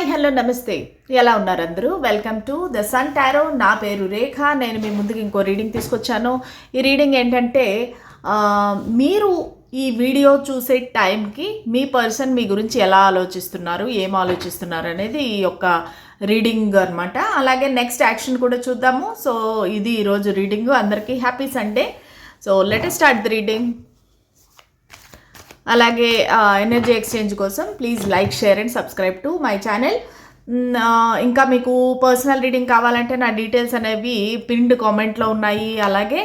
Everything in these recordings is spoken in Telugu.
హాయ్ హలో నమస్తే. ఎలా ఉన్నారు అందరూ? Welcome to the Sun Tarot నా పేరు రేఖ. నేను మీ ముందుకు ఇంకో రీడింగ్ తీసుకొచ్చాను. ఈ రీడింగ్ ఏంటంటే మీరు ఈ వీడియో చూసే టైంకి మీ పర్సన్ మీ గురించి ఎలా ఆలోచిస్తున్నారు ఏం ఆలోచిస్తున్నారు అనేది ఈ యొక్క రీడింగ్ అనమాట అలాగే నెక్స్ట్ యాక్షన్ కూడా చూద్దాము. సో ఇది ఈరోజు రీడింగ్ అందరికీ happy Sunday so let start the reading అలాగే ఎనర్జీ ఎక్స్చేంజ్ కోసం please like share and subscribe to my channel ఇంకా మీకు పర్సనల్ రీడింగ్ కావాలంటే నా డీటెయిల్స్ అనేవి పిన్డ్ కామెంట్లో ఉన్నాయి. అలాగే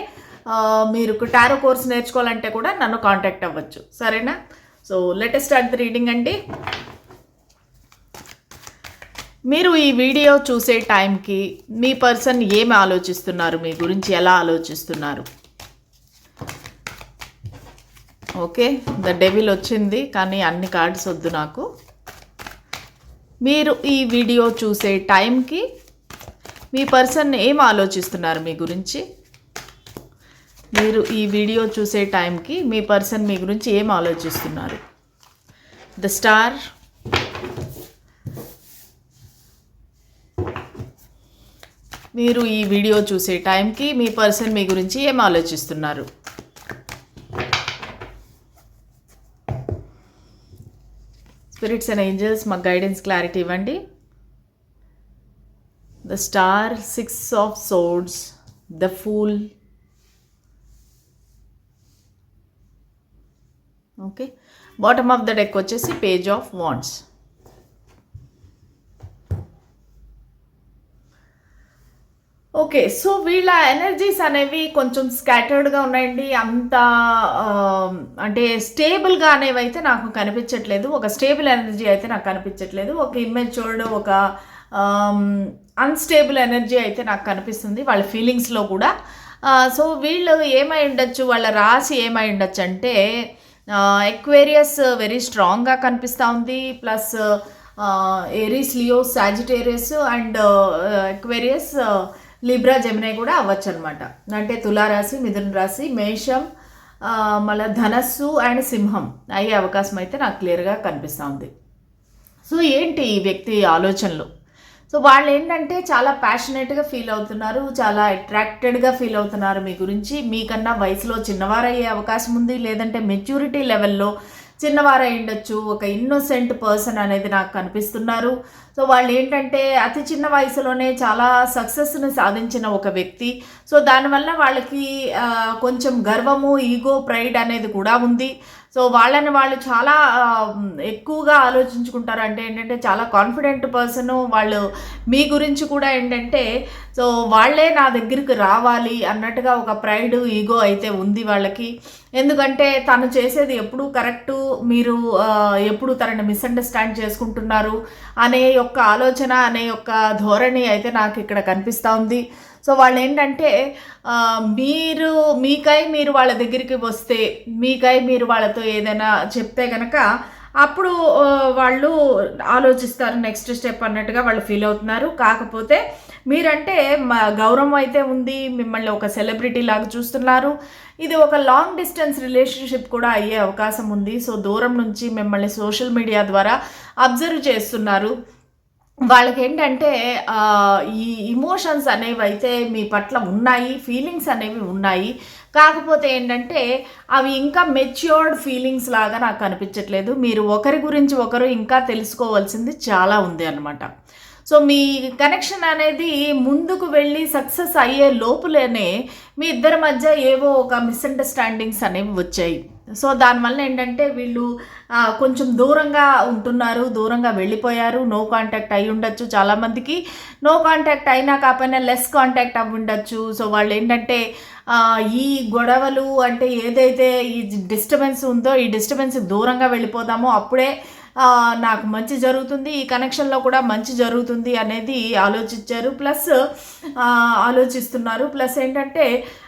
మీరు టారో కోర్స్ నేర్చుకోవాలంటే కూడా నన్ను కాంటాక్ట్ అవ్వచ్చు. సరేనా? So latest start the reading అండి. మీరు ఈ వీడియో చూసే టైంకి మీ పర్సన్ ఏమి ఆలోచిస్తున్నారు? మీ గురించి ఎలా ఆలోచిస్తున్నారు? ఓకే ద డెవిల్ వచ్చింది కానీ అన్ని కార్డ్స్ వద్దు నాకు. మీరు ఈ వీడియో చూసే టైంకి మీ పర్సన్ ఏం ఆలోచిస్తున్నారు మీ గురించి? మీరు ఈ వీడియో చూసే టైంకి మీ పర్సన్ మీ గురించి ఏం ఆలోచిస్తున్నారు? The star. మీరు ఈ వీడియో చూసే టైంకి మీ పర్సన్ మీ గురించి ఏం ఆలోచిస్తున్నారు? స్పిరిట్స్ అండ్ ఏంజల్స్ మాకు గైడెన్స్ క్లారిటీ ఇవ్వండి. The star six of swords the fool. Okay. Bottom of the deck వచ్చేసి page of wands. Okay so వీళ్ళ ఎనర్జీస్ అనేవి కొంచెం స్కాటర్డ్గా ఉన్నాయండి. అంత అంటే స్టేబుల్గా అనేవి అయితే నాకు కనిపించట్లేదు. ఒక స్టేబుల్ ఎనర్జీ అయితే నాకు కనిపించట్లేదు. ఒక ఇమ్మెచ్యూర్డ్ ఒక అన్స్టేబుల్ ఎనర్జీ అయితే నాకు కనిపిస్తుంది వాళ్ళ ఫీలింగ్స్లో కూడా. సో వీళ్ళు ఏమై ఉండొచ్చు? వాళ్ళ రాశి ఏమై ఉండొచ్చు అంటే ఎక్వేరియస్ వెరీ స్ట్రాంగ్గా కనిపిస్తూ ఉంది. Plus Aries Leo Sagittarius and Aquarius Libra Gemini కూడా అవ్వచ్చు అనమాట అంటే తులారాశి మిథున రాశి మేషం మళ్ళీ ధనస్సు అండ్ సింహం అయ్యే అవకాశం అయితే నాకు క్లియర్గా కనిపిస్తూ ఉంది. సో ఏంటి ఈ వ్యక్తి ఆలోచనలు? సో వాళ్ళు ఏంటంటే చాలా ప్యాషనేట్గా ఫీల్ అవుతున్నారు చాలా అట్రాక్టెడ్గా ఫీల్ అవుతున్నారు మీ గురించి. మీకన్నా వయసులో చిన్నవారయ్యే అవకాశం ఉంది లేదంటే మెచ్యూరిటీ లెవెల్లో చిన్నవారై ఉండొచ్చు ఒక ఇన్నోసెంట్ పర్సన్ అనేది నాకు కనిపిస్తున్నారు. సో వాళ్ళు ఏంటంటే అతి చిన్న వయసులోనే చాలా సక్సెస్ని సాధించిన ఒక వ్యక్తి. సో దానివల్ల వాళ్ళకి కొంచెం గర్వము ఈగో ప్రైడ్ అనేది కూడా ఉంది. సో వాళ్ళని వాళ్ళు చాలా ఎక్కువగా ఆలోచించుకుంటారు. అంటే ఏంటంటే చాలా కాన్ఫిడెంట్ పర్సన్ వాళ్ళు మీ గురించి కూడా ఏంటంటే సో వాళ్ళే నా దగ్గరికి రావాలి అన్నట్టుగా ఒక ప్రైడ్ ఈగో అయితే ఉంది వాళ్ళకి. ఎందుకంటే తను చేసేది ఎప్పుడు కరెక్టు మీరు ఎప్పుడు తనని మిస్అండర్స్టాండ్ చేసుకుంటున్నారు అనే యొక్క ఆలోచన అనే యొక్క ధోరణి అయితే నాకు ఇక్కడ కనిపిస్తూ ఉంది. సో వాళ్ళు ఏంటంటే మీరు మీకై మీరు వాళ్ళ దగ్గరికి వస్తే మీకై మీరు వాళ్ళతో ఏదైనా చెప్తే కనుక అప్పుడు వాళ్ళు ఆలోచిస్తారు నెక్స్ట్ స్టెప్ అన్నట్టుగా వాళ్ళు ఫీల్ అవుతున్నారు. కాకపోతే మీరంటే మా గౌరవం అయితే ఉంది మిమ్మల్ని ఒక సెలబ్రిటీ లాగా చూస్తున్నారు. ఇది ఒక లాంగ్ డిస్టెన్స్ రిలేషన్షిప్ కూడా అయ్యే అవకాశం ఉంది. సో దూరం నుంచి మిమ్మల్ని సోషల్ మీడియా ద్వారా అబ్జర్వ్ చేస్తున్నారు. వాళ్ళకి ఏంటంటే ఈ ఇమోషన్స్ అనేవి అయితే మీ పట్ల ఉన్నాయి ఫీలింగ్స్ అనేవి ఉన్నాయి. కాకపోతే ఏంటంటే అవి ఇంకా మెచ్యూర్డ్ ఫీలింగ్స్ లాగా నాకు అనిపించట్లేదు. మీరు ఒకరి గురించి ఒకరు ఇంకా తెలుసుకోవాల్సింది చాలా ఉంది అనమాట సో మీ కనెక్షన్ అనేది ముందుకు వెళ్ళి సక్సెస్ అయ్యే లోపులేనే మీ ఇద్దరి మధ్య ఏవో ఒక మిస్అండర్స్టాండింగ్స్ అనేవి వచ్చాయి. సో దానివల్ల ఏంటంటే వీళ్ళు కొంచెం దూరంగా ఉంటున్నారు దూరంగా వెళ్ళిపోయారు నో కాంటాక్ట్ అయి ఉండొచ్చు చాలామందికి. నో కాంటాక్ట్ అయినా కాకపోయినా లెస్ కాంటాక్ట్ అవి ఉండొచ్చు. సో వాళ్ళు ఏంటంటే ఈ గొడవలు అంటే ఏదైతే ఈ డిస్టర్బెన్స్ ఉందో ఈ డిస్టర్బెన్స్ దూరంగా వెళ్ళిపోదామో అప్పుడే నాకు మంచి జరుగుతుంది ఈ కనెక్షన్లో కూడా మంచి జరుగుతుంది అనేది ఆలోచించారు. ప్లస్ ఆలోచిస్తున్నారు. ప్లస్ ఏంటంటే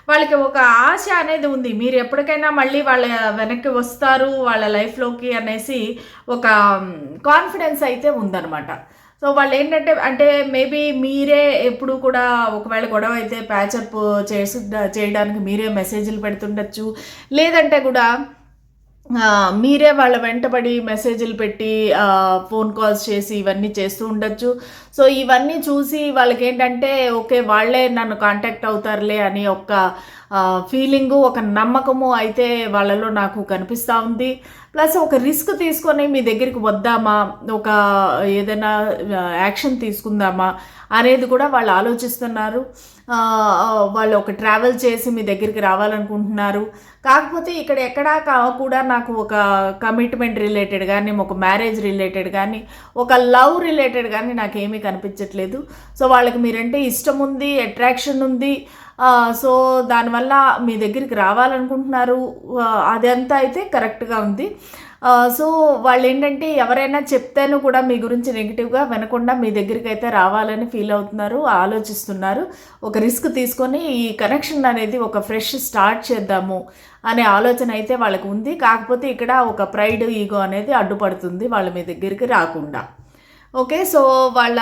వాళ్ళకి ఒక ఆశ అనేది ఉంది. మీరు ఎప్పటికైనా మళ్ళీ వాళ్ళ వెనక్కి వస్తారు వాళ్ళ లైఫ్లోకి అనేసి ఒక కాన్ఫిడెన్స్ అయితే ఉందన్నమాట. సో వాళ్ళు ఏంటంటే అంటే మేబీ మీరే ఎప్పుడు కూడా ఒకవేళ గొడవ అయితే ప్యాచప్ చేసి చేయడానికి మీరే మెసేజ్లు పెడుతుండొచ్చు. లేదంటే కూడా మీరే వాళ్ళ వెంటబడి మెసేజ్లు పెట్టి ఫోన్ కాల్స్ చేసి ఇవన్నీ చేస్తూ ఉండొచ్చు. సో ఇవన్నీ చూసి వాళ్ళకి ఏంటంటే ఓకే వాళ్ళే నన్ను కాంటాక్ట్ అవుతారులే అని ఒక ఫీలింగు ఒక నమ్మకము అయితే వాళ్ళలో నాకు కనిపిస్తూ ఉంది. ప్లస్ ఒక రిస్క్ తీసుకొని మీ దగ్గరికి వద్దామా? ఒక ఏదైనా యాక్షన్ తీసుకుందామా? అనేది కూడా వాళ్ళు ఆలోచిస్తున్నారు. వాళ్ళు ఒక ట్రావెల్ చేసి మీ దగ్గరికి రావాలనుకుంటున్నారు. కాకపోతే ఇక్కడ ఎక్కడా కూడా నాకు ఒక కమిట్మెంట్ రిలేటెడ్ కానీ ఒక మ్యారేజ్ రిలేటెడ్ కానీ ఒక లవ్ రిలేటెడ్ కానీ నాకు ఏమీ కనిపించట్లేదు. సో వాళ్ళకి మీరంటే ఇష్టం ఉంది అట్రాక్షన్ ఉంది. సో దానివల్ల మీ దగ్గరికి రావాలనుకుంటున్నారు. అదంతా అయితే కరెక్ట్గా ఉంది. సో వాళ్ళు ఏంటంటే ఎవరైనా చెప్తేనే కూడా మీ గురించి నెగిటివ్గా వినకుండా మీ దగ్గరికి అయితే రావాలని ఫీల్ అవుతున్నారు ఆలోచిస్తున్నారు. ఒక రిస్క్ తీసుకొని ఈ కనెక్షన్ అనేది ఒక ఫ్రెష్ స్టార్ట్ చేద్దాము అనే ఆలోచన అయితే వాళ్ళకు ఉంది. కాకపోతే ఇక్కడ ఒక ప్రైడ్ ఈగో అనేది అడ్డుపడుతుంది వాళ్ళ మీ దగ్గరికి రాకుండా. ఓకే సో వాళ్ళ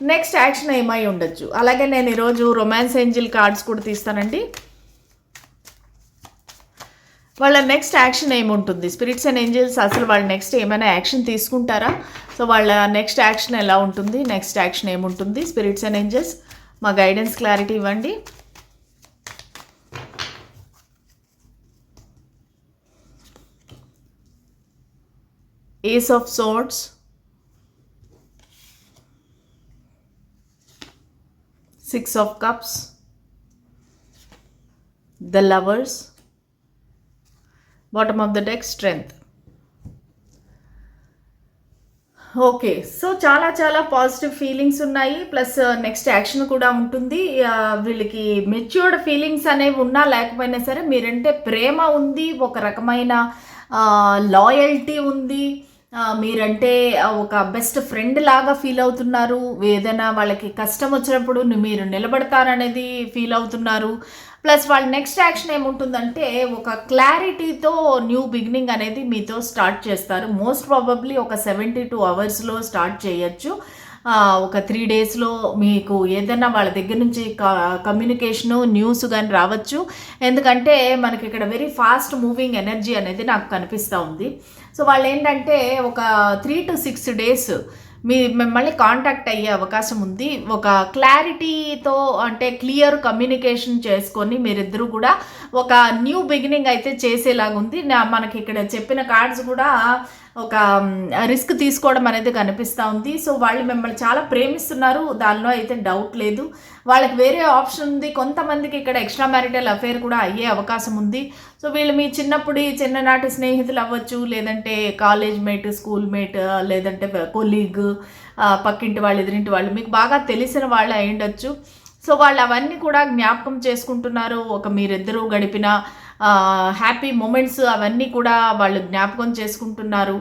నెక్స్ట్ యాక్షన్ ఏమై ఉండొచ్చు? అలాగే నేను ఈరోజు రొమాన్స్ ఏంజిల్ కార్డ్స్ కూడా తీస్తానండి. వాళ్ళ నెక్స్ట్ యాక్షన్ ఏముంటుంది? స్పిరిట్స్ అండ్ ఏంజిల్స్ అసలు వాళ్ళు నెక్స్ట్ ఏమైనా యాక్షన్ తీసుకుంటారా? సో వాళ్ళ నెక్స్ట్ యాక్షన్ ఎలా ఉంటుంది? నెక్స్ట్ యాక్షన్ ఏముంటుంది? స్పిరిట్స్ అండ్ ఏంజిల్స్ మా గైడెన్స్ క్లారిటీ ఇవ్వండి. Ace of swords six of cups the lovers bottom of the deck strength okay so చాలా చాలా పాజిటివ్ ఫీలింగ్స్ ఉన్నాయి. ప్లస్ నెక్స్ట్ యాక్షన్ కూడా ఉంటుంది. Uh, వీళ్ళకి మెచ్యూర్డ్ ఫీలింగ్స్ అనేవి ఉన్నా లేకపోయినా సరే మీరంటే ప్రేమ ఉంది ఒక రకమైన uh, లాయల్టీ ఉంది. మీరంటే ఒక బెస్ట్ ఫ్రెండ్ లాగా ఫీల్ అవుతున్నారు. ఏదైనా వాళ్ళకి కష్టం వచ్చినప్పుడు మీరు నిలబడతారనేది ఫీల్ అవుతున్నారు. ప్లస్ వాళ్ళ నెక్స్ట్ యాక్షన్ ఏముంటుందంటే ఒక క్లారిటీతో న్యూ బిగినింగ్ అనేది మీతో స్టార్ట్ చేస్తారు. మోస్ట్ ప్రాబబ్లీ ఒక సెవెంటీ టూ అవర్స్లో స్టార్ట్ చేయొచ్చు. ఒక త్రీ డేస్లో మీకు ఏదైనా వాళ్ళ దగ్గర నుంచి కమ్యూనికేషను న్యూస్ కానీ రావచ్చు. ఎందుకంటే మనకి ఇక్కడ వెరీ ఫాస్ట్ మూవింగ్ ఎనర్జీ అనేది నాకు కనిపిస్తూ ఉంది. సో వాళ్ళు ఏంటంటే ఒక త్రీ టు సిక్స్ డేస్ మీ మిమ్మల్ని కాంటాక్ట్ అయ్యే అవకాశం ఉంది. ఒక క్లారిటీతో అంటే క్లియర్ కమ్యూనికేషన్ చేసుకొని మీరిద్దరూ కూడా ఒక న్యూ బిగినింగ్ అయితే చేసేలాగా ఉంది. నా- మనకి ఇక్కడ చెప్పిన కార్డ్స్ కూడా ఒక రిస్క్ తీసుకోవడం అనేది కనిపిస్తూ ఉంది. సో వాళ్ళు మిమ్మల్ని చాలా ప్రేమిస్తున్నారు. దానిలో అయితే డౌట్ లేదు. వాళ్ళకి వేరే ఆప్షన్ ఉంది. కొంతమందికి ఇక్కడ ఎక్స్ట్రా మ్యారిటల్ అఫేర్ కూడా అయ్యే అవకాశం ఉంది. సో వీళ్ళు మీ చిన్నప్పుడు చిన్ననాటి స్నేహితులు అవ్వచ్చు లేదంటే కాలేజ్ మేట్ స్కూల్ మేట్ లేదంటే కొలీగ్ పక్కింటి వాళ్ళు ఎదురింటి వాళ్ళు మీకు బాగా తెలిసిన వాళ్ళు అయి ఉండొచ్చు. సో వాళ్ళు అవన్నీ కూడా జ్ఞాపకం చేసుకుంటున్నారు. ఒక మీరిద్దరూ గడిపిన హ్యాపీ మూమెంట్స్ అవన్నీ కూడా వాళ్ళు జ్ఞాపకం చేసుకుంటున్నారు.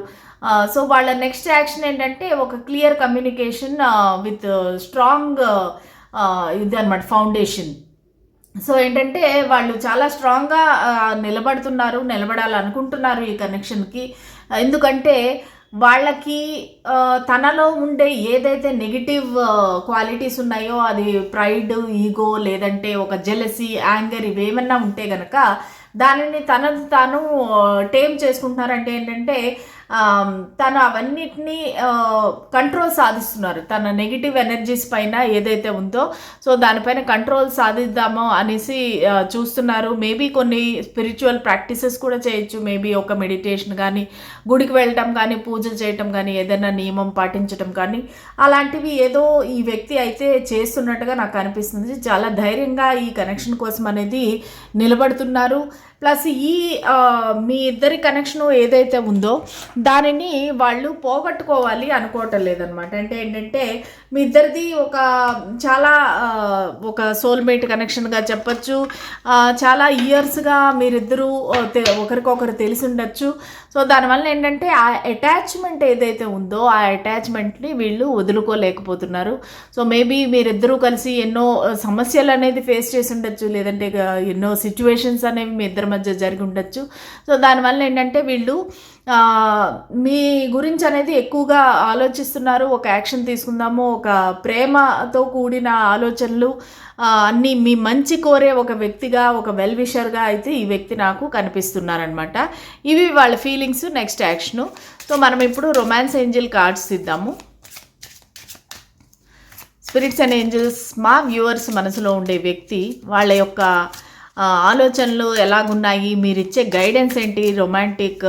సో వాళ్ళ నెక్స్ట్ యాక్షన్ ఏంటంటే ఒక క్లియర్ కమ్యూనికేషన్ విత్ స్ట్రాంగ్ ఇది అనమాట ఫౌండేషన్ సో ఏంటంటే వాళ్ళు చాలా స్ట్రాంగ్గా నిలబడుతున్నారు నిలబడాలనుకుంటున్నారు ఈ కనెక్షన్కి ఎందుకంటే వాళ్ళకి తనలో ఉండే ఏదైతే నెగిటివ్ క్వాలిటీస్ ఉన్నాయో అది ప్రైడ్ ఈగో లేదంటే ఒక జెలసీ యాంగర్ ఇవేమన్నా ఉంటే గనక దానిని తనను తాను టేమ్ చేసుకుంటున్నారంటే ఏంటంటే తను అవన్నిటినీ కంట్రోల్ సాధిస్తున్నారు. తన నెగిటివ్ ఎనర్జీస్ పైన ఏదైతే ఉందో. సో దానిపైన కంట్రోల్ సాధిద్దామో అనేసి చూస్తున్నారు. మేబీ కొన్ని స్పిరిచువల్ ప్రాక్టీసెస్ కూడా చేయొచ్చు. మేబీ ఒక మెడిటేషన్ కానీ గుడికి వెళ్ళటం కానీ పూజలు చేయటం కానీ ఏదైనా నియమం పాటించటం కానీ అలాంటివి ఏదో ఈ వ్యక్తి అయితే చేస్తున్నట్టుగా నాకు అనిపిస్తుంది. చాలా ధైర్యంగా ఈ కనెక్షన్ కోసం అనేది నిలబడుతున్నారు. ప్లస్ ఈ మీ ఇద్దరి కనెక్షన్ ఏదైతే ఉందో దానిని వాళ్ళు పోగొట్టుకోవాలి అనుకోవటం లేదనమాట. అంటే ఏంటంటే మీ ఇద్దరిది ఒక చాలా ఒక సోల్మేట్ కనెక్షన్గా చెప్పచ్చు. చాలా ఇయర్స్గా మీరిద్దరూ ఒకరికొకరు తెలిసి ఉండొచ్చు. సో దానివల్ల ఏంటంటే ఆ అటాచ్మెంట్ ఏదైతే ఉందో ఆ అటాచ్మెంట్ని వీళ్ళు వదులుకోలేకపోతున్నారు. సో మేబీ మీరిద్దరూ కలిసి ఎన్నో సమస్యలు అనేది ఫేస్ చేసి ఉండొచ్చు. లేదంటే ఎన్నో సిచ్యువేషన్స్ అనేవి మీ ఇద్దరు మధ్య జరిగి ఉండొచ్చు. సో దానివల్ల ఏంటంటే వీళ్ళు మీ గురించి అనేది ఎక్కువగా ఆలోచిస్తున్నారు. ఒక యాక్షన్ తీసుకుందాము ఒక ప్రేమతో కూడిన ఆలోచనలు అన్నీ మీ మంచి కోరే ఒక వ్యక్తిగా ఒక వెల్ విషర్గా అయితే ఈ వ్యక్తి నాకు కనిపిస్తున్నారనమాట ఇవి వాళ్ళ ఫీలింగ్స్ నెక్స్ట్ యాక్షను సో మనం ఇప్పుడు రొమాన్స్ ఏంజిల్ కార్డ్స్ ఇద్దాము స్పిరిట్స్ అండ్ ఏంజల్స్ మా వ్యూవర్స్ మనసులో ఉండే వ్యక్తి వాళ్ళ యొక్క ఆలోచనలు ఎలాగున్నాయి? మీరు ఇచ్చే గైడెన్స్ ఏంటి రొమాంటిక్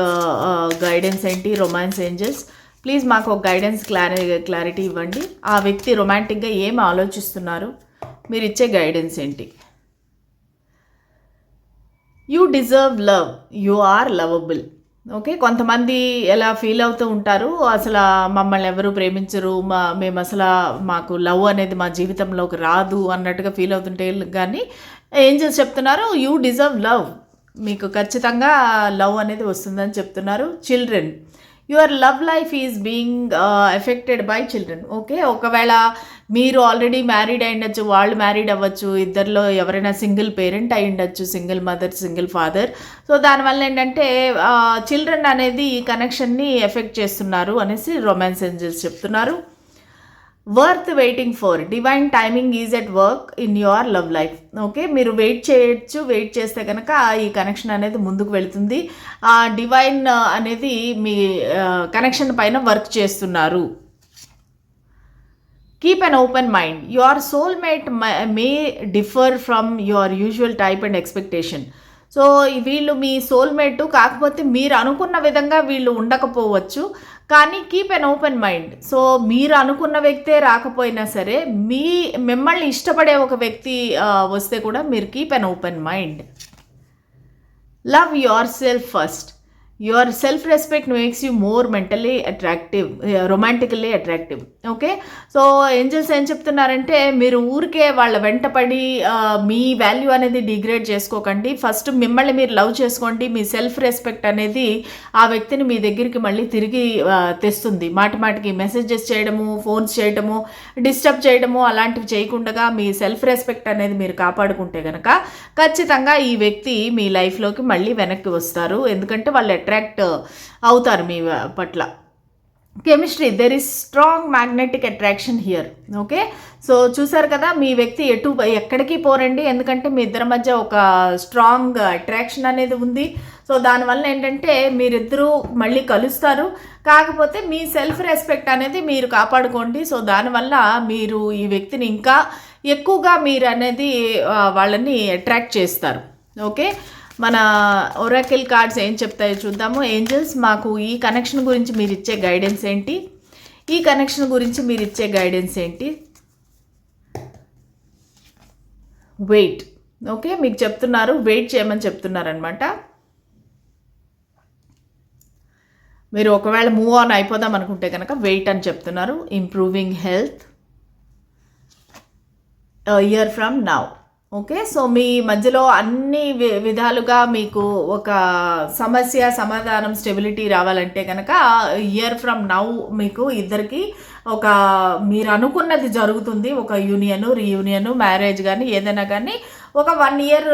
గైడెన్స్ ఏంటి? రొమాన్స్ ఏంజల్స్ ప్లీజ్ మాకు ఒక గైడెన్స్ క్లారి క్లారిటీ ఇవ్వండి. ఆ వ్యక్తి రొమాంటిక్గా ఏం ఆలోచిస్తున్నారు? మీరు ఇచ్చే గైడెన్స్ ఏంటి? You deserve love you are lovable okay కొంతమంది ఎలా ఫీల్ అవుతూ ఉంటారు అసలు మమ్మల్ని ఎవరు ప్రేమించరు మా మేము అసలు మాకు లవ్ అనేది మా జీవితంలోకి రాదు అన్నట్టుగా ఫీల్ అవుతుంటే కానీ ఏంజల్స్ చెప్తున్నారు యూ డిజర్వ్ లవ్. మీకు ఖచ్చితంగా లవ్ అనేది వస్తుందని చెప్తున్నారు children. Your love life is being affected by children. Okay? ఒకవేళ మీరు ఆల్రెడీ మ్యారీడ్ అయి ఉండొచ్చు వాళ్ళు మ్యారీడ్ అవ్వచ్చు ఇద్దరిలో ఎవరైనా సింగిల్ పేరెంట్ అయి ఉండొచ్చు single mother single father. So దానివల్ల ఏంటంటే చిల్డ్రన్ అనేది ఈ కనెక్షన్ని ఎఫెక్ట్ చేస్తున్నారు అనేసి రొమాన్స్ ఏంజల్స్ చెప్తున్నారు. Worth waiting for divine timing is at work in your love life okay మీరు వెయిట్ చేయొచ్చు. వెయిట్ చేస్తే కనుక ఈ కనెక్షన్ అనేది ముందుకు వెళుతుంది. ఆ డివైన్ అనేది మీ కనెక్షన్ పైన వర్క్ చేస్తున్నారు. Keep an open mind your soulmate may differ from your usual type and expectation so వీళ్ళు మీ సోల్మేట్ కాకపోతే మీరు అనుకున్న విధంగా వీళ్ళు ఉండకపోవచ్చు. కానీ keep an open mind so మీరు అనుకున్న వ్యక్తే రాకపోయినా సరే మీ మిమ్మల్ని ఇష్టపడే ఒక వ్యక్తి వస్తే కూడా మీరు keep an open mind love yourself first yourself respect makes you more mentally attractive romantically attractive okay so angels ఏం చెప్తున్నారంటే మీరు ఊరికే వాళ్ళ వెంటపడి మీ వాల్యూ అనేది డిగ్రేడ్ చేసుకోకండి. ఫస్ట్ మిమ్మల్ని మీరు లవ్ చేసుకోండి. మీ సెల్ఫ్ రెస్పెక్ట్ అనేది ఆ వ్యక్తిని మీ దగ్గరికి మళ్ళీ తిరిగి తెస్తుంది. మాటి మాటికి మెసేజెస్ చేయడము ఫోన్స్ చేయడము డిస్టర్బ్ చేయడము అలాంటివి చేయకుండా మీ సెల్ఫ్ రెస్పెక్ట్ అనేది మీరు కాపాడుకుంటే కనుక ఖచ్చితంగా ఈ వ్యక్తి మీ లైఫ్లోకి మళ్ళీ వెనక్కి వస్తారు. ఎందుకంటే వాళ్ళు అట్రాక్ట్ అవుతారు మీ పట్ల. Chemistry there is strong magnetic attraction here okay so చూసారు కదా మీ వ్యక్తి ఎటు ఎక్కడికి పోరండి ఎందుకంటే మీ ఇద్దరి మధ్య ఒక స్ట్రాంగ్ అట్రాక్షన్ అనేది ఉంది. సో దానివల్ల ఏంటంటే మీరిద్దరూ మళ్ళీ కలుస్తారు. కాకపోతే మీ సెల్ఫ్ రెస్పెక్ట్ అనేది మీరు కాపాడుకోండి. సో దానివల్ల మీరు ఈ వ్యక్తిని ఇంకా ఎక్కువగా మీరు అనేది వాళ్ళని అట్రాక్ట్ చేస్తారు ఓకే మన ఒరాకిల్ కార్డ్స్ ఏం చెప్తాయో చూద్దాము. ఏంజల్స్ మాకు ఈ కనెక్షన్ గురించి మీరు ఇచ్చే గైడెన్స్ ఏంటి? ఈ కనెక్షన్ గురించి మీరు ఇచ్చే గైడెన్స్ ఏంటి? వెయిట్ ఓకే మీకు చెప్తున్నారు వెయిట్ చేయమని చెప్తున్నారనమాట మీరు ఒకవేళ మూవ్ ఆన్ అయిపోదాం అనుకుంటే కనుక వెయిట్ అని చెప్తున్నారు. Improving health year from now okay so మీ మధ్యలో అన్ని వి- విధాలుగా మీకు ఒక సమస్య సమాధానం స్టెబిలిటీ రావాలంటే కనుక ఇయర్ ఫ్రమ్ నౌ మీకు ఇద్దరికి ఒక మీరు అనుకున్నది జరుగుతుంది. ఒక యూనియన్ రీయూనియన్ మ్యారేజ్ కానీ ఏదైనా కానీ ఒక వన్ ఇయర్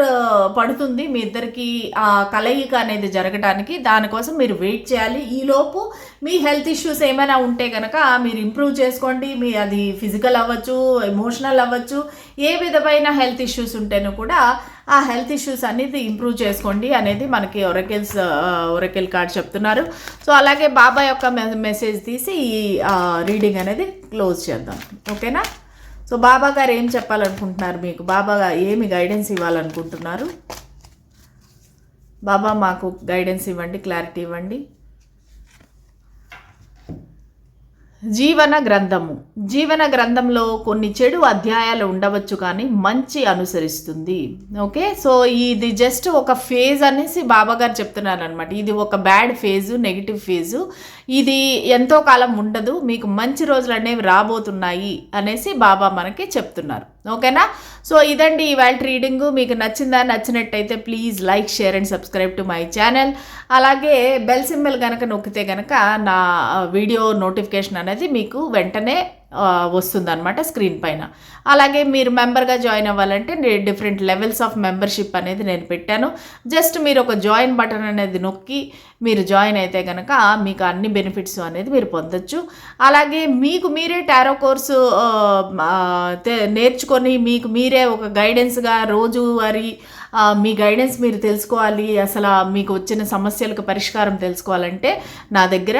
పడుతుంది మీ ఇద్దరికి ఆ కలయిక అనేది జరగడానికి దానికోసం మీరు వెయిట్ చేయాలి. ఈలోపు మీ హెల్త్ ఇష్యూస్ ఏమైనా ఉంటే కనుక మీరు ఇంప్రూవ్ చేసుకోండి. మీ అది ఫిజికల్ అవ్వచ్చు ఎమోషనల్ అవ్వచ్చు ఏ విధమైన హెల్త్ ఇష్యూస్ ఉంటేనూ కూడా ఆ హెల్త్ ఇష్యూస్ అనేది ఇంప్రూవ్ చేసుకోండి అనేది మనకి ఒరకెల్స్ ఒరకెల్ కార్డ్ చెప్తున్నారు. సో అలాగే బాబా యొక్క మె- మెసేజ్ తీసి ఈ రీడింగ్ అనేది క్లోజ్ చేద్దాం. ఓకేనా? సో బాబా గారు ఏం చెప్పాలనుకుంటున్నారు మీకు? బాబా ఏమి గైడెన్స్ ఇవ్వాలనుకుంటున్నారు? బాబా మాకు గైడెన్స్ ఇవ్వండి క్లారిటీ ఇవ్వండి. జీవన గ్రంథము. జీవన గ్రంథంలో కొన్ని చెడు అధ్యాయాలు ఉండవచ్చు కానీ మంచి అనుసరిస్తుంది. ఓకే? సో ఇది జస్ట్ ఒక ఫేజ్ అనేసి బాబా గారు చెప్తున్నారు అనమాట ఇది ఒక బ్యాడ్ ఫేజు నెగిటివ్ ఫేజు. ఇది ఎంతో కాలం ఉండదు. మీకు మంచి రోజులు అనేవి రాబోతున్నాయి అనేసి బాబా మనకి చెప్తున్నారు. ఓకేనా? సో ఇదండి ఇవాళ రీడింగ్. మీకు నచ్చిందా? నచ్చినట్టయితే please like share and subscribe to my channel. అలాగే బెల్ సింబల్ కనుక నొక్కితే కనుక నా వీడియో నోటిఫికేషన్ అనేది మీకు వెంటనే వస్తుందన్నమాట స్క్రీన్ పైన. అలాగే మీరు మెంబర్గా జాయిన్ అవ్వాలంటే డిఫరెంట్ లెవెల్స్ ఆఫ్ మెంబర్షిప్ అనేది నేను పెట్టాను. జస్ట్ మీరు ఒక జాయిన్ బటన్ అనేది నొక్కి మీరు జాయిన్ అయితే కనుక మీకు అన్ని బెనిఫిట్స్ అనేది మీరు పొందొచ్చు. అలాగే మీకు మీరే టారో కోర్సు నేర్చుకొని మీకు మీరే ఒక గైడెన్స్గా రోజువారీ మీ గైడెన్స్ మీరు తెలుసుకోవాలి అసలు మీకు వచ్చిన సమస్యలకు పరిష్కారం తెలుసుకోవాలంటే నా దగ్గర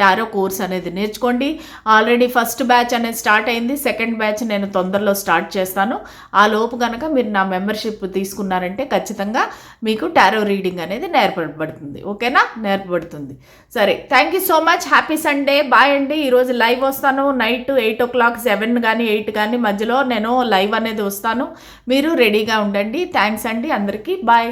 టారో కోర్స్ అనేది నేర్చుకోండి. ఆల్రెడీ ఫస్ట్ బ్యాచ్ అనేది స్టార్ట్ అయింది సెకండ్ బ్యాచ్ నేను తొందరలో స్టార్ట్ చేస్తాను. ఆ లోపు కనుక మీరు నా మెంబర్షిప్ తీసుకున్నారంటే ఖచ్చితంగా మీకు టారో రీడింగ్ అనేది నేర్పబడుతుంది. ఓకేనా? నేర్పబడుతుంది. సరే thank you so much happy Sunday bye అండి. ఈరోజు లైవ్ వస్తాను. Night eight o'clock seven కానీ ఎయిట్ కానీ మధ్యలో నేను లైవ్ అనేది వస్తాను. మీరు రెడీగా ఉండండి. థ్యాంక్స్ థ్యాంక్స్ అండి అందరికీ. బాయ్.